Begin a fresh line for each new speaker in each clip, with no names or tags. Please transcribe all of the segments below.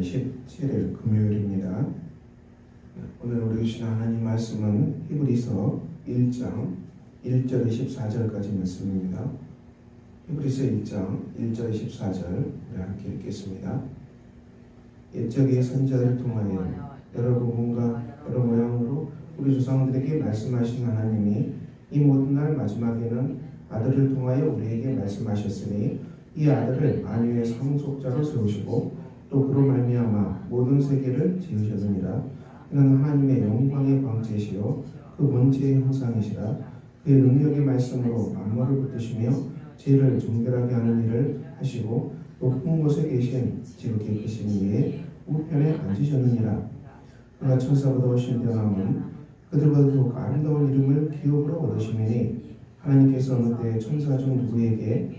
4월 17일 금요일입니다. 오늘 우리 주신 하나님 말씀은 히브리서 1장 1절 24절까지 말씀입니다. 히브리서 1장 1절 24절 우리 함께 읽겠습니다. 옛적의 선자를 통하여 여러 부분과 여러 모양으로 우리 조상들에게 말씀하신 하나님이 이 모든 날 마지막에는 아들을 통하여 우리에게 말씀하셨으니 이 아들을 만유의 상속자로 세우시고 또 그로 말미암아 모든 세계를 지으셨느니라 그는 하나님의 영광의 광채시요 그 본체의 형상이시라. 그의 능력의 말씀으로 만물을 붙드시며 죄를 정결하게 하는 일을 하시고 높은 곳에 계신 지극히 크신 이의 우편에 앉으셨느니라. 그가 천사보다 훨씬 뛰어남은 그들보다 더욱 아름다운 이름을 기업으로 얻으시니 하나님께서 어느 때 천사 중 누구에게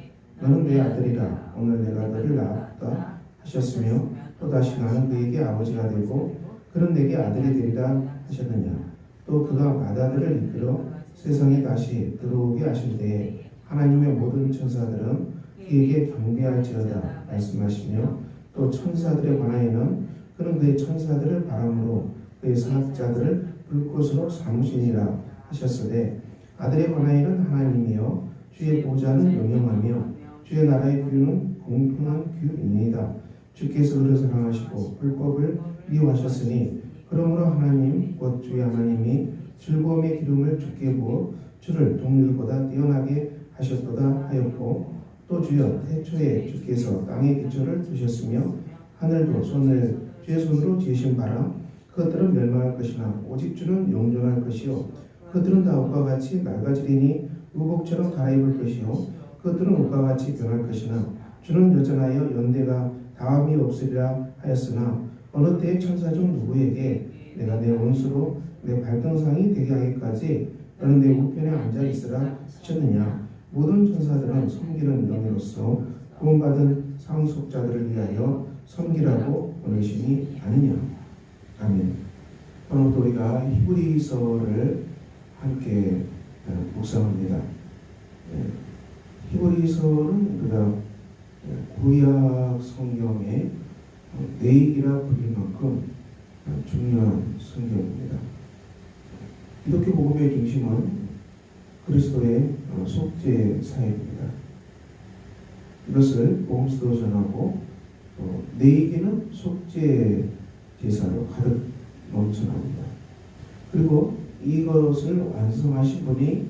너는 내 아들이라. 오늘 내가 너를 낳았다 하셨으며 또 다시 나는 그에게 아버지가 되고 그는 내게 아들이 되리라 하셨느냐. 또 그가 맏아들을 이끌어 세상에 다시 들어오게 하실 때에 하나님의 모든 천사들은 그에게 경배할지어다 말씀하시며 또 천사들에 관하여는 그는 그의 천사들을 바람으로 그의 사학자들을 불꽃으로 삼으시니라 하셨으되 아들에 관하여는 하나님이여 주의 보좌는 영영하며 주의 나라의 규는 공평한 규입니다. 주께서 그를 사랑하시고 불법을 미워하셨으니 그러므로 하나님 곧 주의 하나님이 즐거움의 기름을 주께 부어 주를 동물보다 뛰어나게 하셨도다 하였고 또 주여 태초에 주께서 땅의 기초를 두셨으며 하늘도 손을 주의 손으로 지으신 바라 그것들은 멸망할 것이나 오직 주는 영존할 것이요 그들은 다 옷과 같이 낡아지리니 의복처럼 갈아입을 것이요 그것들은 옷과 같이 변할 것이나 주는 여전하여 연대가 다음이 없으리라 하였으나 어느 때의 천사 중 누구에게 내가 내 원수로 내 발등상이 되게 하기까지 너는 내 우편에 앉아 있으라 하셨느냐? 모든 천사들은 섬기는 영예로서 구원받은 상속자들을 위하여 섬기라고 보내심이 아니냐? 아멘. 오늘부터 우리가 히브리서를 함께 어, 묵상합니다. 예, 히브리서는 우리가 구약 성경의 내익이라 불릴 만큼 중요한 성경입니다. 기독교 복음의 중심은 그리스도의 속죄 사역입니다. 이것을 복음서도 전하고 내익에는 속죄 제사로 가득 넘쳐납니다. 그리고 이것을 완성하신 분이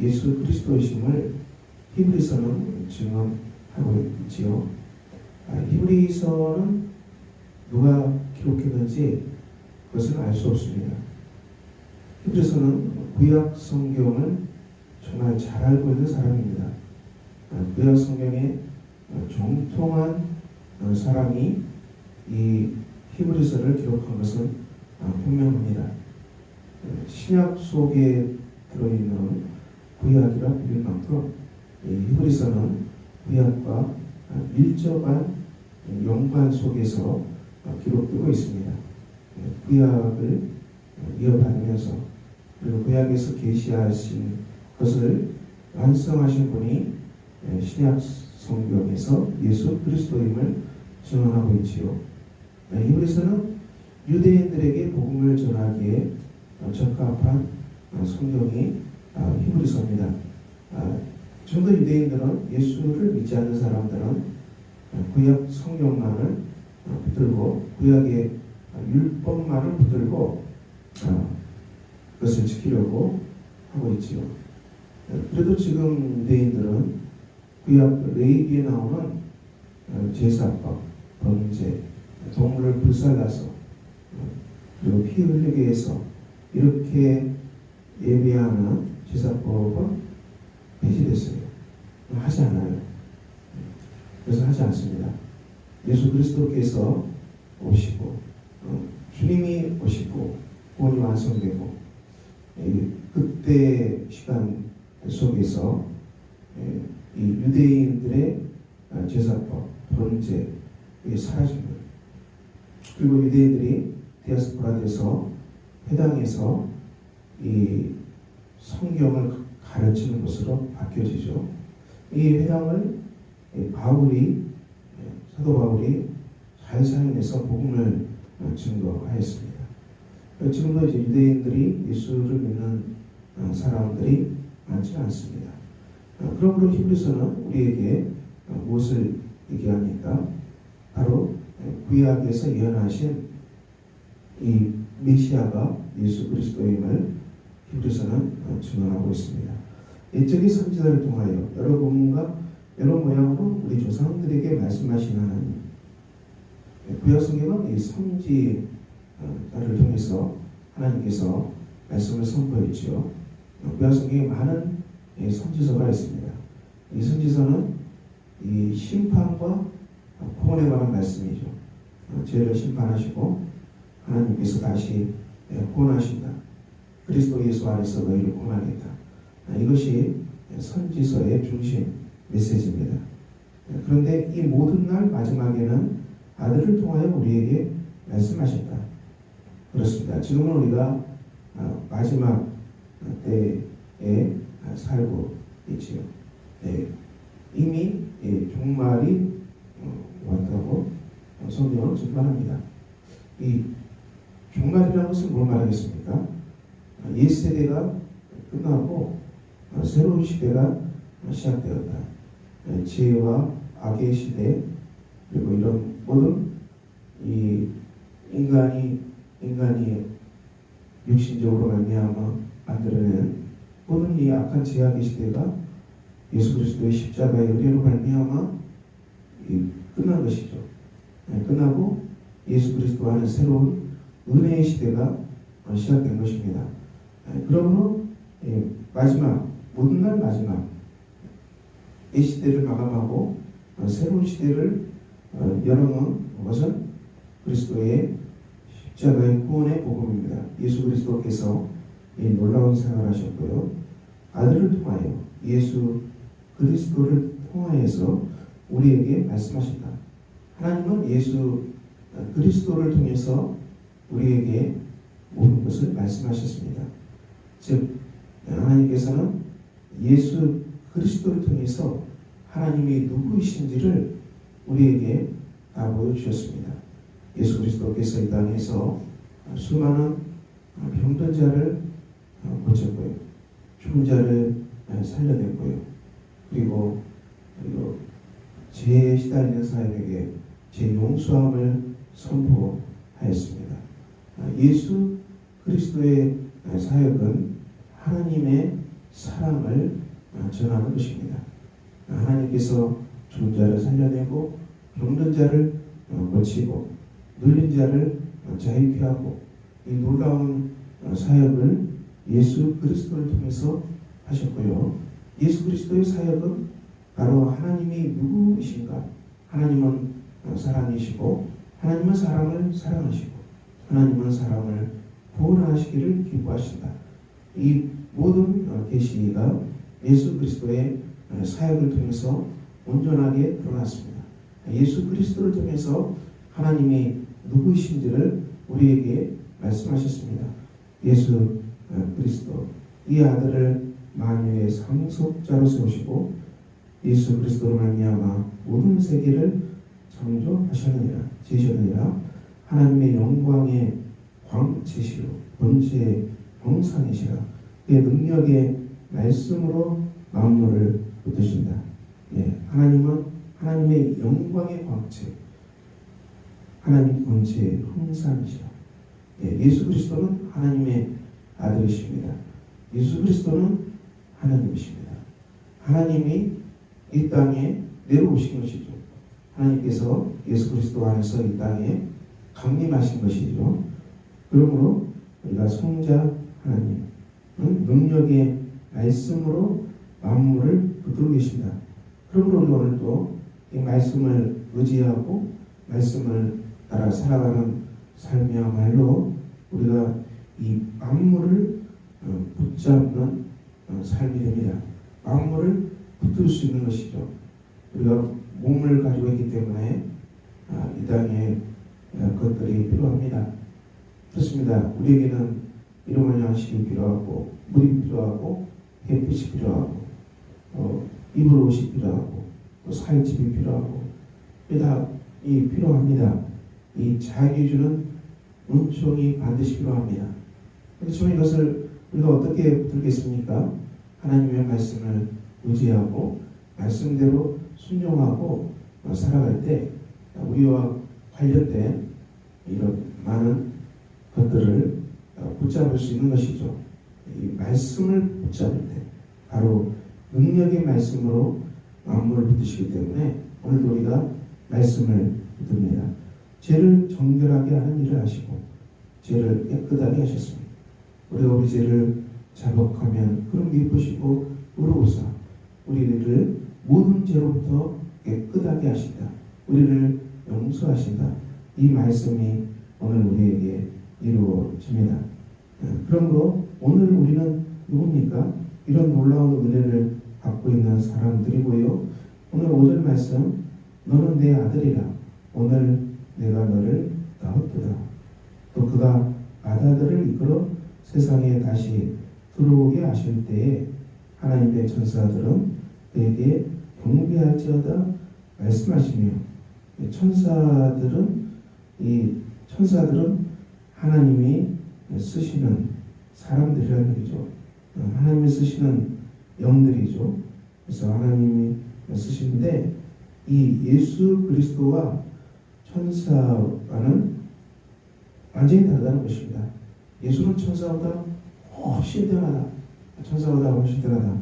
예수 그리스도이심을 히브리서는 증언 하고 있지요. 아, 히브리서는 누가 기록했는지 그것을 알 수 없습니다. 히브리서는 구약 성경을 정말 잘 알고 있는 사람입니다. 아, 구약 성경에 정통한 어, 사람이 이 히브리서를 기록한 것은 아, 분명합니다. 어, 신약 속에 들어있는 구약이라 불릴 만큼 히브리서는 구약과 밀접한 연관 속에서 기록되고 있습니다. 구약을 이어받으면서 그리고 구약에서 계시하신 것을 완성하신 분이 신약 성경에서 예수 그리스도임을 증언하고 있지요. 히브리서는 유대인들에게 복음을 전하기에 적합한 성경이 히브리서입니다. 좀더 유대인들은 예수를 믿지 않는 사람들은 구약 성경만을 붙들고 구약의 율법만을 붙들고 그것을 지키려고 하고 있지요. 그래도 지금 유대인들은 구약 레이기에 나오는 제사법, 번제, 동물을 불살라서 그리고 피 흘리게 해서 이렇게 예배하는 제사법은 폐지됐어요. 하지 않아요. 그래서 하지 않습니다. 예수 그리스도께서 오시고 어, 주님이 오시고 구원이 완성되고 그때 시간 속에서 이 유대인들의 제사법, 번제 이게 사라진 거예요. 그리고 유대인들이 디아스포라 돼서 해당에서 이 성경을 가르치는 것으로 바뀌어지죠. 이 회당을 바울이 사도 바울이 잘 사용해서 복음을 어, 증거하였습니다. 어, 지금도 이제 유대인들이 예수를 믿는 어, 사람들이 많지 않습니다. 어, 그러므로 히브리서는 우리에게 어, 무엇을 얘기합니까? 바로 어, 구약에서 예언하신 이 메시아가 예수 그리스도임을 어, 증언하고 있습니다. 옛적의 선지자를 통하여 여러 부분과 여러 모양으로 우리 조상들에게 말씀하신 하나님. 예, 구약 성경은 이 선지자를 통해서 하나님께서 말씀을 선포했지요. 어, 구약 성경에 많은 이 선지서가 있습니다. 이 선지서는 이 심판과 구원에 관한 말씀이죠. 어, 죄를 심판하시고 하나님께서 다시 예, 구원하신다. 그리스도 예수 안에서 너희를 구원하겠다. 아, 이것이 선지서의 중심 메시지입니다. 예, 그런데 이 모든 날 마지막에는 아들을 통하여 우리에게 말씀하셨다. 그렇습니다. 지금은 우리가 아, 마지막 때에 살고 있지요. 예, 이미 예, 종말이 어, 왔다고 성경은 증언합니다. 이 종말이라는 것은 뭘 말하겠습니까? 옛 세대가 끝나고 어, 새로운 시대가 시작되었다. 예, 지혜와 악의 시대 그리고 이런 모든 이 인간이 인간이 육신적으로 말미암아 만들어낸 모든 이 악한 제약의 시대가 예수 그리스도의 십자가의 은혜로 말미암아 이 끝난 것이죠. 예, 끝나고 예수 그리스도 안에 새로운 은혜의 시대가 어, 시작된 것입니다. 예, 그러므로 예, 마지막 모든 날 마지막 이 시대를 마감하고 어, 새로운 시대를 어, 여는 것은 그리스도의 십자가의 구원의 복음입니다. 예수 그리스도께서 이 놀라운 생활을 하셨고요. 아들을 통하여 예수 그리스도를 통하여서 우리에게 말씀하신다. 하나님은 예수 그리스도를 통해서 우리에게 모든 것을 말씀하셨습니다. 즉 하나님께서는 예수 그리스도를 통해서 하나님이 누구이신지를 우리에게 다 보여주셨습니다. 예수 그리스도께서 이 땅에서 수많은 병든 자를 고쳤고요. 죽은 자를 살려냈고요. 그리고, 죄에 시달리는 사람에게 제 용서함을 선포하였습니다. 예수 그리스도의 사역은 하나님의 사랑을 전하는 것입니다. 하나님께서 죽은 자를 살려내고 병든 자를 고치고 눌린 자를 자유케 하고 이 놀라운 사역을 예수 그리스도를 통해서 하셨고요. 예수 그리스도의 사역은 바로 하나님이 누구이신가? 하나님은 사랑이시고 하나님은 사람을 사랑하시고 하나님은 사람을 구원하시기를 기뻐하신다. 이 모든 계시가 예수 그리스도의 사역을 통해서 온전하게 드러났습니다. 예수 그리스도를 통해서 하나님이 누구이신지를 우리에게 말씀하셨습니다. 예수 그리스도 이 아들을 만유의 상속자로 세우시고 예수 그리스도로 말미암아 모든 세계를 창조하셨느니라 지으셨느니라 하나님의 영광의 광채시로 번제의 영상이시라 그의 능력의 말씀으로 만물을 붙드신다. 예, 하나님은 하나님의 영광의 광채, 하나님 광채의 형상이시라. 예, 예수 그리스도는 하나님의 아들이십니다. 예수 그리스도는 하나님이십니다. 하나님이 이 땅에 내려오신 것이죠. 하나님께서 예수 그리스도 안에서 이 땅에 강림하신 것이죠. 그러므로 우리가 성자 하나님, 능력의 말씀으로 만물을 붙들고 계십니다. 그러므로 오늘도 이 말씀을 의지하고 말씀을 따라 살아가는 삶이야말로 우리가 이 만물을 어, 붙잡는 어, 삶이 됩니다. 만물을 붙들 수 있는 것이죠. 우리가 몸을 가지고 있기 때문에 아, 이 땅에 어, 것들이 필요합니다. 그렇습니다. 우리에게는 이름을 양식이 필요하고 물이 필요하고 햇빛이 필요하고 어, 입을 옷이 필요하고 또살 집이 필요하고 다이 필요합니다. 이 자기 주는 은총이 반드시 필요합니다. 그렇지만 이것을 우리가 어떻게 붙들겠습니까? 하나님의 말씀을 의지하고 말씀대로 순종하고 어, 살아갈 때 우리와 관련된 이런 많은 것들을 어, 붙잡을 수 있는 것이죠. 이 말씀을 붙잡을 때 바로 능력의 말씀으로 만물을 붙드시기 때문에 오늘도 우리가 말씀을 붙듭니다. 죄를 정결하게 하는 일을 하시고 죄를 깨끗하게 하셨습니다. 우리가 우리 죄를 자복하면 그럼 기쁘시고 의로우사 우리를 모든 죄로부터 깨끗하게 하신다. 우리를 용서하신다. 이 말씀이 오늘 우리에게 이루어집니다. 그러므로 오늘 우리는 누굽니까? 이런 놀라운 은혜를 받고 있는 사람들이고요. 오늘 5절 말씀 너는 내 아들이라 오늘 내가 너를 낳았도다. 또 그가 바다들을 이끌어 세상에 다시 들어오게 하실 때에 하나님의 천사들은 그에게 경배할지어다 말씀하시며 천사들은 이 천사들은 하나님이 쓰시는 사람들이라는 얘기죠. 하나님이 쓰시는 영들이죠. 그래서 하나님이 쓰시는데 이 예수 그리스도와 천사와는 완전히 다르다는 것입니다. 예수는 천사보다 훨씬 뛰어나다. 천사보다 훨씬 뛰어나다.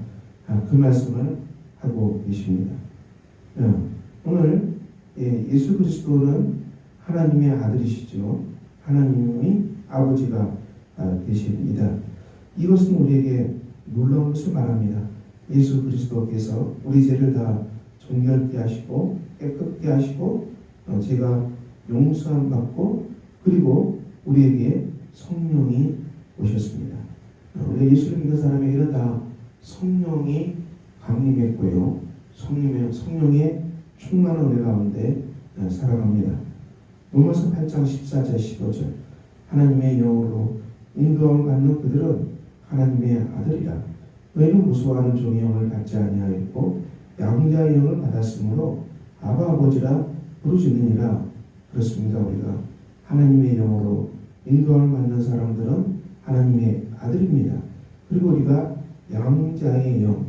아, 그 말씀을 하고 계십니다. 네. 오늘 예, 예수 그리스도는 하나님의 아들이시죠. 하나님이 아버지가 아, 되십니다. 이것은 우리에게 놀라운 것을 말합니다. 예수 그리스도께서 우리 죄를 다 정결케 하시고 깨끗게 하시고 어, 제가 용서함 받고 그리고 우리에게 성령이 오셨습니다. 어, 우리 예수를 믿는 사람에게는 다 성령이 강림했고요. 성령의, 성령의 충만한 은혜 가운데 어, 살아갑니다. 로마서 8장 14절 15절. 하나님의 영으로 인도함을 받는 그들은 하나님의 아들이라. 너희는 무수하는 종의 영을 받지 아니하였고 양자의 영을 받았으므로 아바 아버지라 부르짖느니라. 그렇습니다 우리가. 하나님의 영으로 인도함을 받는 사람들은 하나님의 아들입니다. 그리고 우리가 양자의 영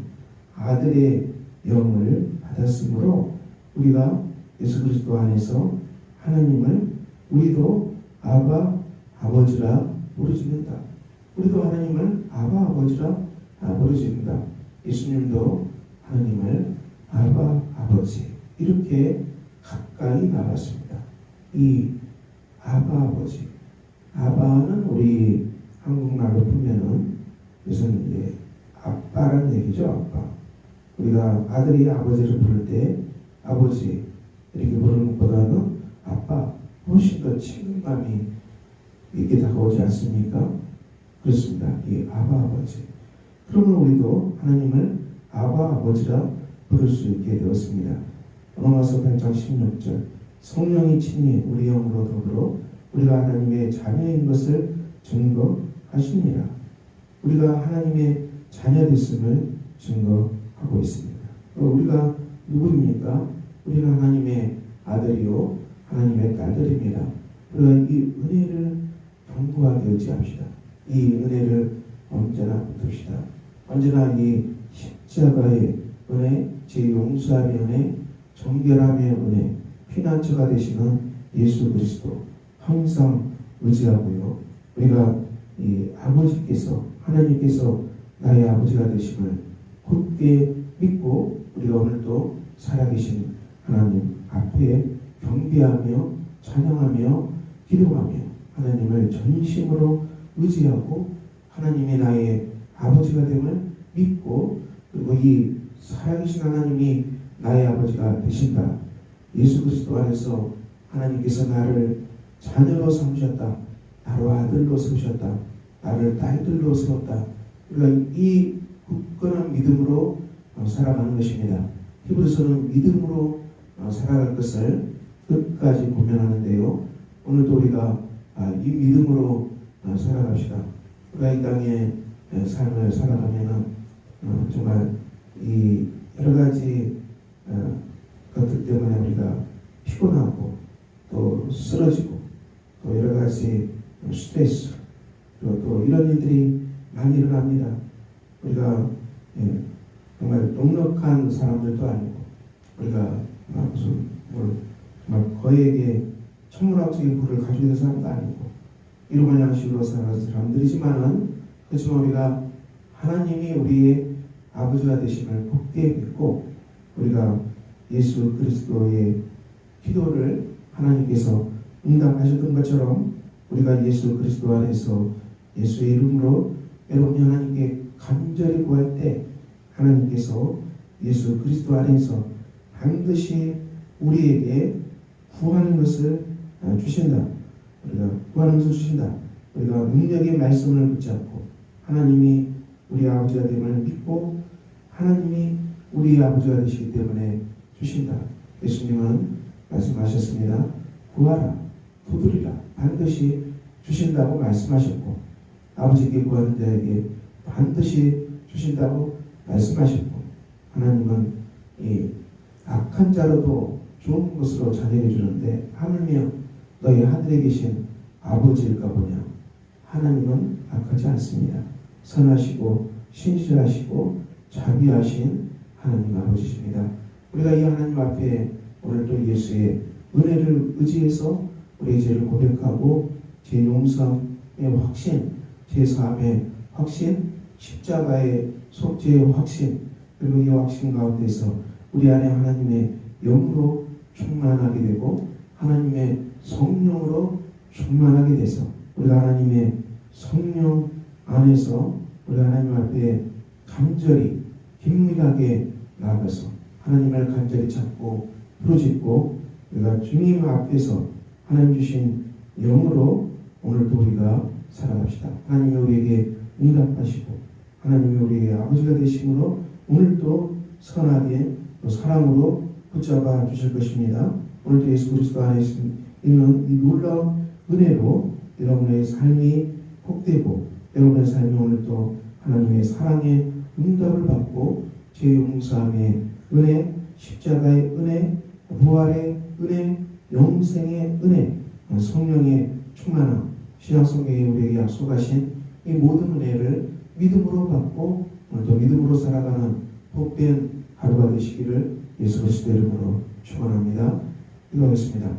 아들의 영을 받았으므로 우리가 예수 그리스도 안에서 하나님을 우리도 아바 아버지라 부르짖는다. 우리도 하나님을 아바 아버지라 부르짖는다. 예수님도 하나님을 아바 아버지 이렇게 가까이 나갔습니다. 이 아바 아버지 아바는 우리 한국말로 보면은 무슨 이제 아빠라는 얘기죠 아빠. 우리가 아들이 아버지를 부를 때 아버지 이렇게 부르는 것보다는 아빠 훨씬 더 친근감이 이렇게 다가오지 않습니까? 그렇습니다. 이 아바 아버지. 그러면 우리도 하나님을 아바 아버지라 부를 수 있게 되었습니다. 로마서 8장 16절 성령이 친히 우리 영으로 더불어 우리가 하나님의 자녀인 것을 증거하십니다. 우리가 하나님의 자녀 됐음을 증거하고 있습니다. 우리가 누구입니까? 우리가 하나님의 아들이요 하나님의 딸들입니다. 우리가 이 은혜를 경고하게 의지합시다. 이 은혜를 언제나 붙읍시다. 언제나 이 십자가의 은혜, 제 용서함의 은혜, 정결함의 은혜, 피난처가 되시는 예수 그리스도 항상 의지하고요. 우리가 이 아버지께서 하나님께서 나의 아버지가 되심을 굳게 믿고 우리가 오늘도 살아계신 하나님 앞에 경배하며 찬양하며 기도하며 하나님을 전심으로 의지하고 하나님이 나의 아버지가 됨을 믿고 그리고 이 살아계신 하나님이 나의 아버지가 되신다. 예수 그리스도 안에서 하나님께서 나를 자녀로 삼으셨다. 나로 아들로 삼으셨다. 나를 딸들로 세웠다. 우리가 이 굳건한 믿음으로 살아가는 것입니다. 히브리서는 믿음으로 살아갈 것을 끝까지 고면하는데요. 오늘도 우리가 이 믿음으로 살아갑시다. 우리가 이 땅에 삶을 살아가면은 어, 정말 이 여러 가지 어, 것들 때문에 우리가 피곤하고 또또 쓰러지고 또 여러 가지 스트레스 그리고 또 이런 일들이 많이 일어납니다. 우리가 예, 정말 넉넉한 사람들도 아니고 우리가 막 무슨 뭘 정말 거액의 천문학적인 부를 가지고 있는 사람도 아니고 이러한 양식으로 사는 사람들이지만은 그렇지만 우리가 하나님이 우리의 아버지가 되심을 복되게 믿고 우리가 예수 그리스도의 기도를 하나님께서 응답하셨던 것처럼 우리가 예수 그리스도 안에서 예수의 이름으로 여러분이 하나님께 간절히 구할 때 하나님께서 예수 그리스도 안에서 반드시 우리에게 구하는 것을 아, 주신다. 우리가 구하는 것을 주신다. 우리가 능력의 말씀을 붙잡고 하나님이 우리 아버지가 됨을 믿고 하나님이 우리 아버지가 되시기 때문에 주신다. 예수님은 말씀하셨습니다. 구하라, 두드리라, 반드시 주신다고 말씀하셨고 아버지께 구하는 자에게 반드시 주신다고 말씀하셨고 하나님은 이 악한 자로도 좋은 것으로 자녀해 주는데 하물며 너희 하늘에 계신 아버지일까 보냐 하나님은 악하지 않습니다. 선하시고 신실하시고 자비하신 하나님 아버지십니다. 우리가 이 하나님 앞에 오늘 또 예수의 은혜를 의지해서 우리의 죄를 고백하고 제 용서의 확신, 제 삶의 확신, 십자가의 속죄의 확신, 그리고 이 확신 가운데서 우리 안에 하나님의 영으로 충만하게 되고 하나님의 성령으로 충만하게 돼서 우리가 하나님의 성령 안에서 우리 하나님 앞에 간절히 긴밀하게 나아가서 하나님을 간절히 찾고 부르짖고 우리가 주님 앞에서 하나님 주신 영으로 오늘도 우리가 살아갑시다. 하나님이 우리에게 응답하시고 하나님이 우리의 아버지가 되심으로 오늘도 선하게 또 사랑으로 붙잡아 주실 것입니다. 오늘도 예수 그리스도 안에 있는 이 놀라운 은혜로 여러분의 삶이 복되고 여러분의 삶이 오늘도 하나님의 사랑의 응답을 받고 제 용서함의 은혜, 십자가의 은혜, 부활의 은혜, 영생의 은혜, 성령의 충만함, 신약성경에 우리에게 약속하신 이 모든 은혜를 믿음으로 받고 오늘도 믿음으로 살아가는 복된 하루가 되시기를 예수 그리스도 이름으로 축원합니다. 기도하겠습니다.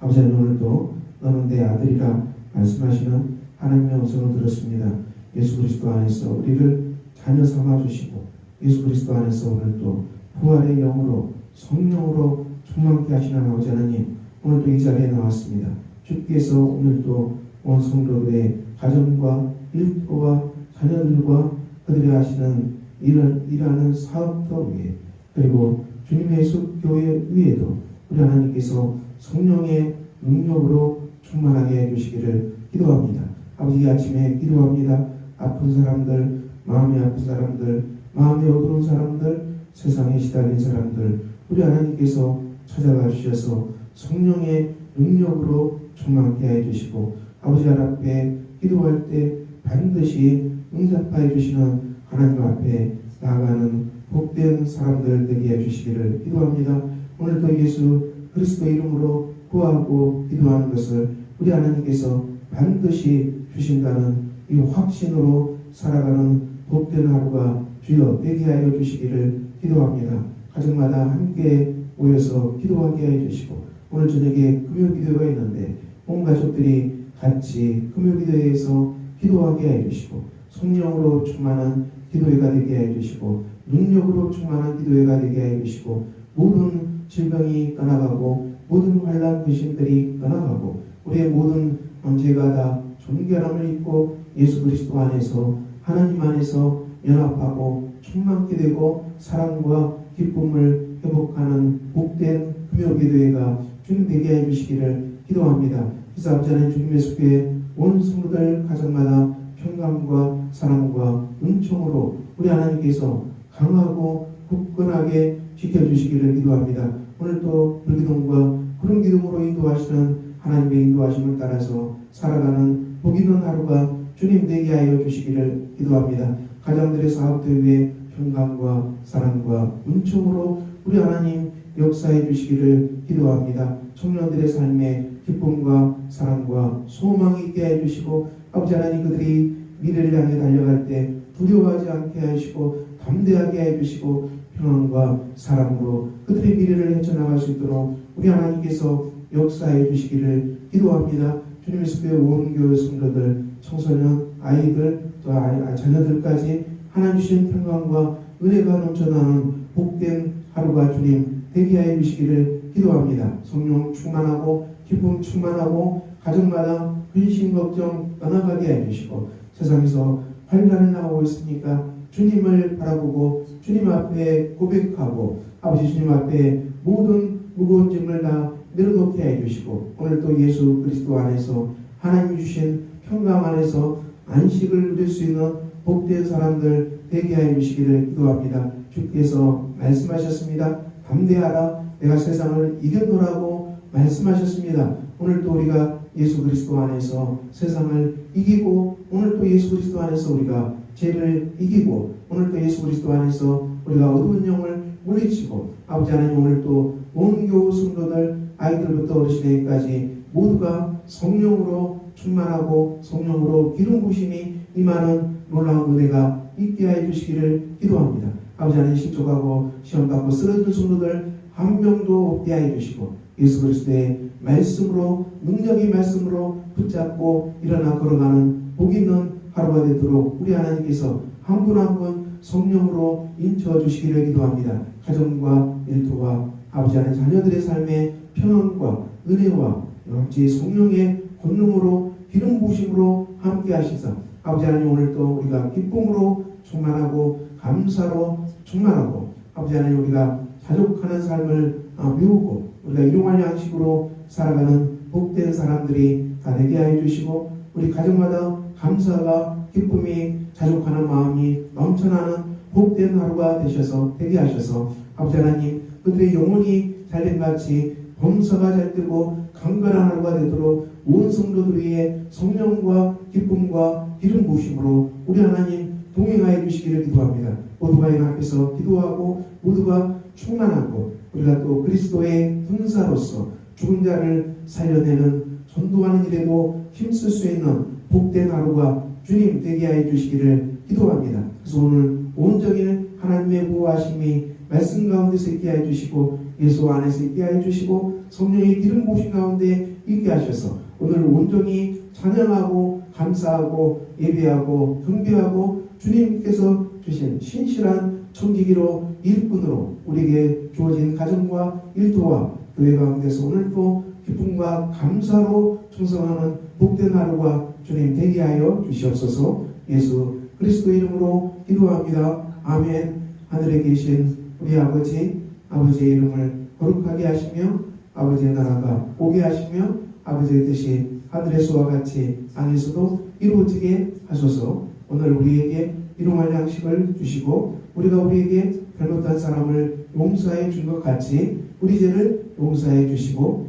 아버지 하나님 오늘도 너는 내 아들이라 말씀하시는 하나님의 음성을 들었습니다. 예수 그리스도 안에서 우리를 자녀 삼아 주시고 예수 그리스도 안에서 오늘도 부활의 영으로 성령으로 충만케 하시는 아버지 하나님 오늘도 이 자리에 나왔습니다. 주께서 오늘도 온 성도들의 가정과 일터와 자녀들과 그들이 하시는 일을 일하는 사업터 위에 그리고 주님의 숲교회 위에도 우리 하나님께서 성령의 능력으로 충만하게 해주시기를 기도합니다. 아버지 이 아침에 기도합니다. 아픈 사람들, 마음이 아픈 사람들, 마음이 어두운 사람들, 세상에 시달린 사람들, 우리 하나님께서 찾아가 주셔서 성령의 능력으로 충만케 해주시고 아버지 앞에 기도할 때 반드시 응답하여 주시는 하나님 앞에 나아가는 복된 사람들 되게 해주시기를 기도합니다. 오늘도 예수 그리스도 이름으로 구하고 기도하는 것을 우리 하나님께서 반드시 주신다는 이 확신으로 살아가는 복된 하루가 주여 되게 하여 주시기를 기도합니다. 가정마다 함께 모여서 기도하게 해 주시고 오늘 저녁에 금요 기도가 있는데 온 가족들이 같이 금요 기도에서 기도하게 해 주시고 성령으로 충만한 기도회가 되게 해 주시고 능력으로 충만한 기도회가 되게 해 주시고 모든 질병이 떠나가고 모든 환란 귀신들이 떠나가고 우리의 모든 죄가 다 존결함을 입고 예수 그리스도 안에서 하나님 안에서 연합하고 충만케 되고 사랑과 기쁨을 회복하는 복된 금요 기도회가 주님 되게 해 주시기를 기도합니다. 그래서 하나님 주님의 속에 온 성도들 가정마다 평강과 사랑과 은총으로 우리 하나님께서 강하고 굳건하게 지켜주시기를 기도합니다. 오늘도 불기둥과 구름 기둥으로 인도하시는 하나님의 인도하심을 따라서 살아가는 복 있는 하루가 주님 되게 하여 주시기를 기도합니다. 가정들의 사업들 위해 평강과 사랑과 은총으로 우리 하나님 역사해 주시기를 기도합니다. 청년들의 삶에 기쁨과 사랑과 소망이 있게 해주시고 아버지 하나님 그들이 미래를 향해 달려갈 때 두려워하지 않게 하시고 담대하게 해주시고 평안과 사랑으로 그들의 미래를 헤쳐나갈 수 있도록 우리 하나님께서 역사해 주시기를 기도합니다. 주님의 습의 온 교회 성도들, 청소년, 아이들, 또 아이, 아, 자녀들까지 하나님 주신 평강과 은혜가 넘쳐나는 복된 하루가 주님 되게 하여 주시기를 기도합니다. 성령 충만하고 기쁨 충만하고 가정마다 근심 걱정 떠나가게 해 주시고 세상에서 환란을 나오고 있으니까 주님을 바라보고 주님 앞에 고백하고 아버지 주님 앞에 모든 무거운 짐을 다 내려놓게 해 주시고 오늘 또 예수 그리스도 안에서 하나님이 주신 평강 안에서 안식을 누릴 수 있는 복된 사람들 되게 하여 주시기를 기도합니다. 주께서 말씀하셨습니다. 담대하라 내가 세상을 이겨노라고 말씀하셨습니다. 오늘 또 우리가 예수 그리스도 안에서 세상을 이기고 오늘 또 예수 그리스도 안에서 우리가 죄를 이기고 오늘 또 예수 그리스도 안에서 우리가 어두운 영을 물리치고 아버지 하나님 오늘 또 온교 성도들 아이들부터 어르신에게까지 모두가 성령으로 충만하고 성령으로 기름 부심이 임하는 놀라운 은혜가 있게 하여 주시기를 기도합니다. 아버지 하나님 신속하고 시험받고 쓰러진 성도들 한 명도 없게 하여 주시고 예수 그리스도의 말씀으로 능력의 말씀으로 붙잡고 일어나 걸어가는 복 있는 하루가 되도록 우리 하나님께서 한 분 한 분 성령으로 인쳐 주시기를 기도합니다. 가정과 일터와 아버지 하나님 자녀들의 삶의 평안과 은혜와 역시 성령의 권능으로 기름 부심으로 함께 하시사 아버지 하나님 오늘 또 우리가 기쁨으로 충만하고 감사로 충만하고 아버지 하나님 우리가 자족하는 삶을 아, 배우고 우리가 일용할 양식으로 살아가는 복된 사람들이 다 되게 하여 주시고 우리 가정마다 감사와 기쁨이 자족하는 마음이 넘쳐나는 복된 하루가 되셔서 되게 하셔서 아버지 하나님 그들의 영혼이 잘된 같이 범사가 잘 되고 강건한 하루가 되도록 온 성도들 위해 성령과 기쁨과 기름 부심으로 우리 하나님 동행하여 주시기를 기도합니다. 모두가 이 앞에서 기도하고 모두가 충만하고 우리가 또 그리스도의 훈사로서 죽은 자를 살려내는 전도하는 일에도 힘쓸 수 있는 복된 하루가 주님 되게 하여 주시기를 기도합니다. 그래서 오늘 온전히 하나님의 보호하심이 말씀 가운데서 있게 하여 주시고 예수 안에서 있게 하여 주시고 성령의 기름 부신 가운데 있게 하셔서 오늘 온전히 찬양하고 감사하고 예배하고 경배하고 주님께서 주신 신실한 청지기로 일꾼으로 우리에게 주어진 가정과 일터와 교회 가운데서 오늘도 기쁨과 감사로 충성하는 복된 하루가 주님 되게 하여 주시옵소서. 예수 그리스도 이름으로 기도합니다. 아멘. 하늘에 계신 우리 아버지 아버지의 이름을 거룩하게 하시며 아버지의 나라가 오게 하시며 아버지의 뜻이 하늘에서와 같이 땅에서도 이루어지게 하소서. 오늘 우리에게 일용할 양식을 주시고 우리가 우리에게 잘못한 사람을 용서해 준 것 같이 우리 죄를 용서해 주시고